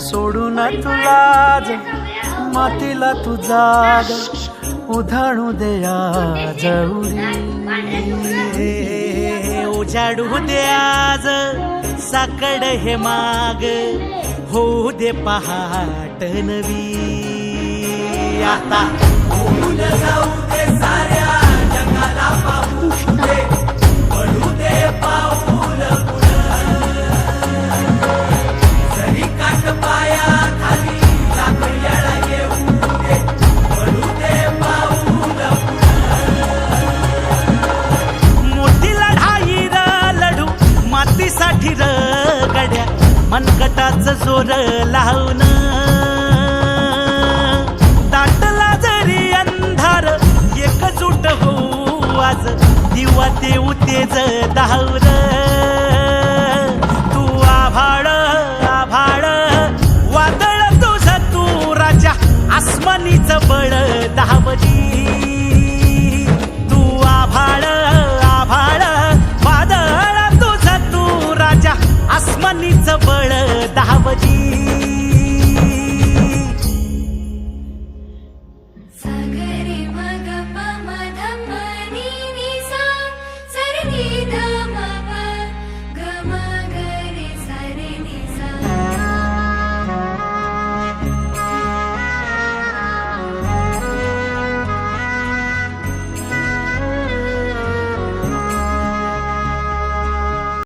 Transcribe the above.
सोडून तुला मातीला तुझा उधाणू द्या जवळी उजाडू द्याज साकड हे माग. होऊ दे पहाट नवी. आता मोठी लढाई र लढू मातीसाठी र गड्या मनगटाच जोर लावून ते उतेज दाहर. तू आभाळ आभाळ. वादळ तुझ तू राजा आसमानीच बळ दहावजी my